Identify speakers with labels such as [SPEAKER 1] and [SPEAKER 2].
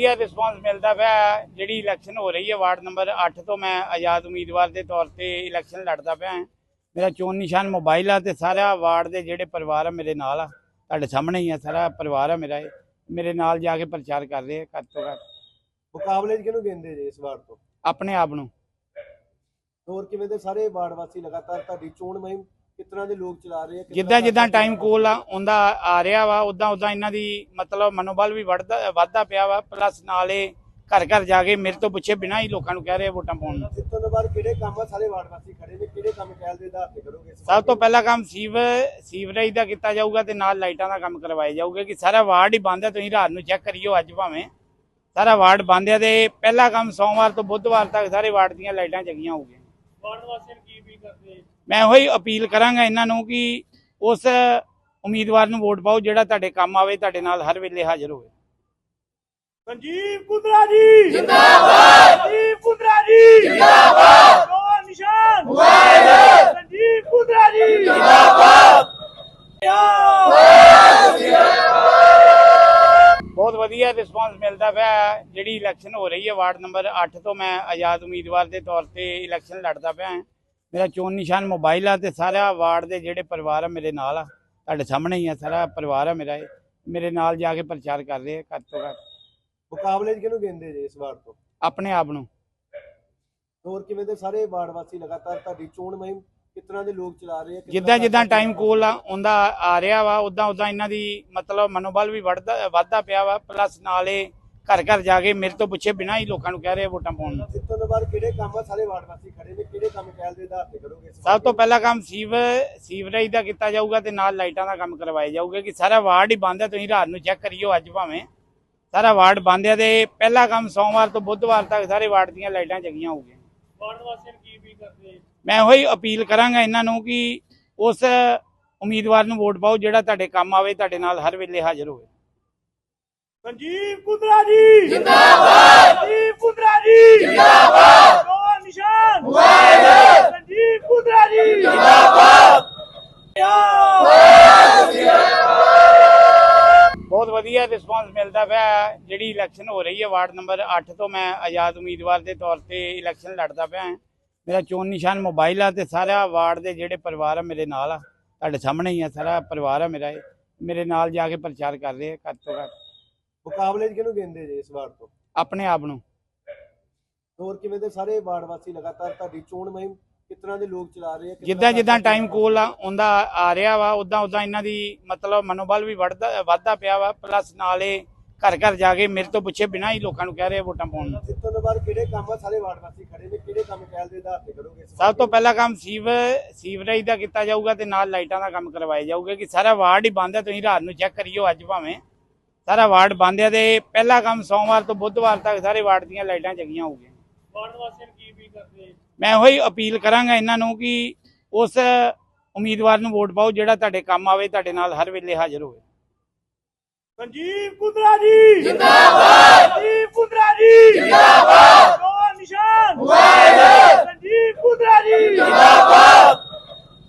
[SPEAKER 1] ਵਧੀਆ ਰਿਸਪਾਂਸ ਮਿਲਦਾ ਪਿਆ। ਜਿਹੜੀ ਇਲੈਕਸ਼ਨ ਹੋ ਰਹੀ ਹੈ ਵਾਰਡ ਨੰਬਰ 8 ਤੋਂ ਮੈਂ ਆਜ਼ਾਦ ਉਮੀਦਵਾਰ ਦੇ ਤੌਰ ਤੇ ਇਲੈਕਸ਼ਨ ਲੜਦਾ ਪਿਆ ਹਾਂ। ਮੇਰਾ ਚੋਣ ਨਿਸ਼ਾਨ ਮੋਬਾਈਲ ਆ ਤੇ ਸਾਰਾ ਵਾਰਡ ਦੇ ਜਿਹੜੇ ਪਰਿਵਾਰ ਆ ਮੇਰੇ ਨਾਲ ਆ। ਤੁਹਾਡੇ ਸਾਹਮਣੇ ਹੀ ਆ ਸਾਰਾ ਪਰਿਵਾਰ ਆ ਮੇਰਾ ਮੇਰੇ ਨਾਲ ਜਾ ਕੇ ਪ੍ਰਚਾਰ ਕਰ ਰਹੇ ਆ ਘੱਟ ਤੋਂ ਘੱਟ।
[SPEAKER 2] ਮੁਕਾਬਲੇ ਕਿਹਨੂੰ ਕਹਿੰਦੇ ਜੇ ਇਸ ਵਾਰ ਤੋਂ?
[SPEAKER 1] ਆਪਣੇ ਆਪ ਨੂੰ।
[SPEAKER 2] ਹੋਰ ਕਿਵੇਂ ਦੇ ਸਾਰੇ ਵਾਰਡ ਵਾਸੀ ਲਗਾਤਾਰ ਤੁਹਾਡੀ ਚੋਣ ਮੁਹਿੰਮ ਤਰ੍ਹਾਂ ਦੇ ਲੋਕ ਚਲਾ ਰਹੇ ਆ
[SPEAKER 1] ਜਿੱਦਾਂ ਜਿੱਦਾਂ ਟਾਈਮ ਕੋਲ ਆਉਂਦਾ ਆ ਰਿਹਾ ਵਾ ਉਦਾਂ ਉਦਾਂ ਇਹਨਾਂ ਦੀ ਮਤਲਬ ਮਨੋਬਲ ਵੀ ਵੱਧਦਾ ਵੱਧਦਾ ਪਿਆ ਵਾ ਪਲੱਸ ਨਾਲੇ ਘਰ ਘਰ ਜਾ ਕੇ ਮੇਰੇ ਤੋਂ ਪੁੱਛੇ ਬਿਨਾਂ ਹੀ ਲੋਕਾਂ ਨੂੰ ਕਹਿ ਰਹੇ ਵੋਟਾਂ ਪਾਉਣ ਨੂੰ।
[SPEAKER 2] ਜਿੱਤਣ ਤੋਂ ਬਾਅਦ ਕਿਹੜੇ ਕੰਮ ਸਾਰੇ ਵਾਰਡ ਵਾਸੀ ਖੜੇ ਨੇ ਕਿਹੜੇ ਕੰਮ ਕਹਿਲ ਦੇ ਆਧਾਰ ਤੇ ਕਰੋਗੇ
[SPEAKER 1] ਸਭ? ਤੋਂ ਪਹਿਲਾ ਕੰਮ ਸੀਵ ਸੀਵਰੇਜ ਦਾ ਕੀਤਾ ਜਾਊਗਾ ਤੇ ਨਾਲ ਲਾਈਟਾਂ ਦਾ ਕੰਮ ਕਰਵਾਇਆ ਜਾਊਗਾ ਕਿ ਸਾਰਾ ਵਾਰਡ ਹੀ ਬੰਦ ਹੈ ਤੁਸੀਂ ਰਾਤ ਨੂੰ ਚੈੱਕ ਕਰਿਓ ਅੱਜ ਭਾਵੇਂ। ਸਾਰਾ ਵਾਰਡ ਬੰਦ ਹੈ ਤੇ ਪਹਿਲਾ ਕੰਮ ਸੋਮਵਾਰ ਤੋਂ ਬੁੱਧਵਾਰ ਤੱਕ ਸਾਰੇ ਵਾਰਡ ਦੀਆਂ ਲਾਈਟਾਂ ਜਗੀਆਂ ਹੋਊਗੀਆਂ। ਮੈਂ ਉਹੀ ਅਪੀਲ ਕਰਾਂਗਾ ਇਹਨਾਂ ਨੂੰ ਕਿ ਉਸ ਉਮੀਦਵਾਰ ਨੂੰ ਵੋਟ ਪਾਓ ਜਿਹੜਾ ਤੁਹਾਡੇ ਕੰਮ ਆਵੇ ਤੁਹਾਡੇ ਨਾਲ ਹਰ ਵੇਲੇ ਹਾਜ਼ਰ ਹੋਵੇ।
[SPEAKER 3] ਸੰਜੀਵ ਕੁੰਦਰਾ ਜੀ। ਜਿੰਦਾਬਾਦ। ਸੰਜੀਵ ਕੁੰਦਰਾ ਜੀ। ਜਿੰਦਾਬਾਦ ਦੋ ਨਿਸ਼ਾਨ ਵਾਹਿਗੁਰੂ ਸੰਜੀਵ ਕੁੰਦਰਾ ਜੀ
[SPEAKER 1] ਬਹੁਤ ਵਧੀਆ ਰਿਸਪਾਂਸ ਮਿਲਦਾ ਪਿਆ। ਜਿਹੜੀ ਇਲੈਕਸ਼ਨ ਹੋ ਰਹੀ ਹੈ ਵਾਰਡ ਨੰਬਰ 8 ਤੋਂ ਮੈਂ ਆਜ਼ਾਦ ਉਮੀਦਵਾਰ ਦੇ ਤੌਰ ਤੇ ਇਲੈਕਸ਼ਨ ਲੜਦਾ ਪਿਆ ਹਾਂ। ਮੇਰਾ ਚੋਣ ਨਿਸ਼ਾਨ ਮੋਬਾਈਲ ਆ ਤੇ ਸਾਰਾ ਵਾਰਡ ਦੇ ਜਿਹੜੇ ਪਰਿਵਾਰ ਆ ਮੇਰੇ ਨਾਲ ਆ। ਤੁਹਾਡੇ ਸਾਹਮਣੇ ਹੀ ਆ ਸਾਰਾ ਪਰਿਵਾਰ ਆ ਮੇਰਾ ਮੇਰੇ ਨਾਲ ਜਾ ਕੇ ਪ੍ਰਚਾਰ ਕਰ ਰਹੇ ਆ ਘੱਟ ਤੋਂ ਘੱਟ।
[SPEAKER 2] ਮੁਕਾਬਲੇ 'ਚ ਕਿਹਨੂੰ ਕਹਿੰਦੇ ਜੇ ਇਸ ਵਾਰ ਤੋਂ?
[SPEAKER 1] ਆਪਣੇ ਆਪ ਨੂੰ।
[SPEAKER 2] ਹੋਰ ਕਿਵੇਂ ਦੇ ਸਾਰੇ ਵਾਰਡ ਵਾਸੀ ਲਗਾਤਾਰ ਤੁਹਾਡੀ ਚੋਣ ਮੁਹਿੰਮ ਕਿਸ ਤਰ੍ਹਾਂ ਦੇ ਲੋਕ ਚਲਾ ਰਹੇ ਆ ਕਿਸ
[SPEAKER 1] ਜਿੱਦਾਂ
[SPEAKER 2] ਤਰ੍ਹਾਂ
[SPEAKER 1] ਜਿੱਦਾਂ ਟਾਈਮ ਕੋਲ ਆਉਂਦਾ ਆ ਰਿਹਾ ਵਾ ਉਦਾਂ ਉਦਾਂ ਇਹਨਾਂ ਦੀ ਮਤਲਬ ਮਨੋਬਲ ਵੀ ਵੱਧਦਾ ਵੱਧਦਾ ਪਿਆ ਵਾ ਪਲੱਸ ਨਾਲੇ ਘਰ ਘਰ ਜਾ ਕੇ ਮੇਰੇ ਤੋਂ ਪੁੱਛੇ ਬਿਨਾਂ ਹੀ ਲੋਕਾਂ ਨੂੰ ਕਹਿ ਰਹੇ ਆ ਵੋਟਾਂ ਪਾਉਣ ਨੂੰ।
[SPEAKER 2] ਜਿੱਤਣ ਤੋਂ ਬਾਅਦ ਕਿਹੜੇ ਕੰਮ ਆ? ਸਾਰੇ ਵਾਰਡ ਵਾਸੀ ਖੜੇ ਨੇ ਕਿਹੜੇ ਕੰਮ ਕਹਿਲ ਦੇ ਆਧਾਰ ਤੇ ਕਰੋਗੇ ਇਸ ਵਾਰ?
[SPEAKER 1] ਸਭ ਤੋਂ ਪਹਿਲਾ ਕੰਮ ਸੀਵ ਸੀਵਰੇਜ ਦਾ ਕੀਤਾ ਜਾਊਗਾ ਤੇ ਨਾਲ ਲਾਈਟਾਂ ਦਾ ਕੰਮ ਕਰਵਾਇਆ ਜਾਊਗਾ ਕਿ ਸਾਰਾ ਵਾਰਡ ਹੀ ਬੰਦ ਹੈ ਤੁਸੀਂ ਰਾਤ ਨੂੰ ਚੈੱਕ ਕਰਿਓ ਅੱਜ ਭਾਵੇਂ। ਸਾਰਾ ਵਾਰਡ ਬੰਦ ਹੈ ਤੇ ਪਹਿਲਾ ਕੰਮ ਸੋਮਵਾਰ ਤੋਂ ਬੁੱਧਵਾਰ ਤੱਕ ਸਾਰੇ ਵਾਰਡ ਦੀਆਂ ਲਾਈਟਾਂ ਜਗੀਆਂ ਹੋਊਗੀਆਂ।
[SPEAKER 3] ਵਾਰਡ ਵਾਸੀਆਂ ਨੂੰ ਕੀ ਵੀ ਕਰਦੇ
[SPEAKER 1] ਮੈਂ ਉਹੀ ਅਪੀਲ ਕਰਾਂਗਾ ਇਹਨਾਂ ਨੂੰ ਕਿ ਉਸ ਉਮੀਦਵਾਰ ਨੂੰ ਵੋਟ ਪਾਓ ਜਿਹੜਾ ਤੁਹਾਡੇ ਕੰਮ ਆਵੇ ਤੁਹਾਡੇ ਨਾਲ ਹਰ ਵੇਲੇ ਹਾਜ਼ਰ ਹੋਵੇ।
[SPEAKER 3] ਸੰਜੀਵ ਕੁੰਦਰਾ ਜੀ! ਜਿੰਦਾਬਾਦ! ਸੰਜੀਵ ਕੁੰਦਰਾ ਜੀ! ਜਿੰਦਾਬਾਦ! ਦੋ ਨਿਸ਼ਾਨ! ਵਾਹਿਗੁਰੂ! ਸੰਜੀਵ ਕੁੰਦਰਾ ਜੀ!
[SPEAKER 1] ਬਹੁਤ ਵਧੀਆ ਰਿਸਪਾਂਸ ਮਿਲਦਾ ਪਿਆ। ਹੈ। ਜਿਹੜੀ ਇਲੈਕਸ਼ਨ ਹੋ ਰਹੀ ਹੈ ਵਾਰਡ ਨੰਬਰ 8 ਤੋਂ ਮੈਂ ਆਜ਼ਾਦ ਉਮੀਦਵਾਰ ਦੇ ਤੌਰ ਤੇ ਇਲੈਕਸ਼ਨ ਲੜਦਾ ਪਿਆ ਹਾਂ। ਮੇਰਾ ਚੋਣ ਨਿਸ਼ਾਨ ਮੋਬਾਈਲ ਆ ਤੇ ਸਾਰਾ ਵਾਰਡ ਦੇ ਜਿਹੜੇ ਪਰਿਵਾਰ ਆ ਮੇਰੇ ਨਾਲ ਆ ਤੁਹਾਡੇ ਸਾਹਮਣੇ ਹੀ ਆ ਸਾਰਾ ਪਰਿਵਾਰ ਆ ਮੇਰਾ ਇਹ। ਮੇਰੇ ਨਾਲ ਜਾ ਕੇ ਪ੍ਰਚਾਰ ਕਰ ਰਹੇ ਆ ਘੱਟ ਤੋਂ ਘੱਟ।
[SPEAKER 2] ਮੁਕਾਬਲੇ 'ਚ ਕਿਹਨੂੰ ਕਹਿੰਦੇ ਜੇ ਇਸ ਵਾਰ ਤੋਂ?
[SPEAKER 1] ਆਪਣੇ ਆਪ ਨੂੰ।
[SPEAKER 2] ਹੋਰ ਕਿਵੇਂ ਦੇ ਸਾਰੇ ਵਾਰਡ ਵਾਸੀ ਲਗਾਤਾਰ ਤੁਹਾਡੀ ਚੋਣ ਮੁਹਿੰਮ ਕਿਸ ਤਰ੍ਹਾਂ ਦੇ ਲੋਕ ਚਲਾ ਰਹੇ ਆ ਕਿਸ
[SPEAKER 1] ਜਿੱਦਾਂ ਜਿੱਦਾਂ ਟਾਈਮ ਕੋਲ ਆਉਂਦਾ ਆ ਰਿਹਾ ਵਾ ਉਦਾਂ ਉਦਾਂ ਇਹਨਾਂ ਦੀ ਮਤਲਬ ਮਨੋਬਲ ਵੀ ਵੱਧਦਾ ਵੱਧਦਾ ਪਿਆ ਵਾ ਪਲੱਸ ਨਾਲੇ ਘਰ ਘਰ ਜਾ ਕੇ ਮੇਰੇ ਤੋਂ ਪੁੱਛੇ ਬਿਨਾਂ ਹੀ ਲੋਕਾਂ ਨੂੰ ਕਹਿ ਰਹੇ ਵੋਟਾਂ ਪਾਉਣ ਨੂੰ।
[SPEAKER 2] ਜਿੱਤਣ ਤੋਂ ਬਾਅਦ ਕਿਹੜੇ ਕੰਮ ਆ? ਸਾਰੇ ਵਾਰਡ ਵਾਸੀ ਖੜੇ ਨੇ। ਕਿਹੜੇ ਕੰਮ ਕਹਿਲ ਦੇ ਆਧਾਰ ਤੇ ਕਰੋਗੇ?
[SPEAKER 1] ਸਭ ਤੋਂ ਪਹਿਲਾ ਕੰਮ ਸੀਵ ਸੀਵਰੇਜ ਦਾ ਕੀਤਾ ਜਾਊਗਾ ਤੇ ਨਾਲ ਲਾਈਟਾਂ ਦਾ ਕੰਮ ਕਰਵਾਇਆ ਜਾਊਗਾ ਕਿ ਸਾਰਾ ਵਾਰਡ ਹੀ ਬੰਦ ਹੈ। ਤੁਸੀਂ ਰਾਤ ਨੂੰ ਚੈੱਕ ਕਰਿਓ ਅੱਜ ਭਾਵੇਂ। ਸਾਰਾ ਵਾਰਡ ਬੰਦ ਹੈ ਤੇ ਪਹਿਲਾ ਕੰਮ ਸੋਮਵਾਰ ਤੋਂ ਬੁੱਧਵਾਰ ਤੱਕ ਸਾਰੇ ਵਾਰਡ ਦੀਆਂ ਲਾਈਟਾਂ ਜਗੀਆਂ ਹੋਊਗੀਆਂ।
[SPEAKER 3] ਵਾਰਡ ਵਾਸੀਆਂ ਨੂੰ ਕੀ ਵੀ ਕਰਦੇ
[SPEAKER 1] ਮੈਂ ਉਹੀ ਅਪੀਲ ਕਰਾਂਗਾ ਇਹਨਾਂ ਨੂੰ ਕਿ ਉਸ ਉਮੀਦਵਾਰ ਨੂੰ ਵੋਟ ਪਾਓ ਜਿਹੜਾ ਤੁਹਾਡੇ ਕੰਮ ਆਵੇ ਤੁਹਾਡੇ ਨਾਲ ਹਰ ਵੇਲੇ ਹਾਜ਼ਰ ਹੋਵੇ।
[SPEAKER 3] ਸੰਜੀਵ ਕੁੰਦਰਾ ਜੀ। ਜਿੰਦਾਬਾਦ ਸੰਜੀਵ ਕੁੰਦਰਾ ਜੀ। ਜਿੰਦਾਬਾਦ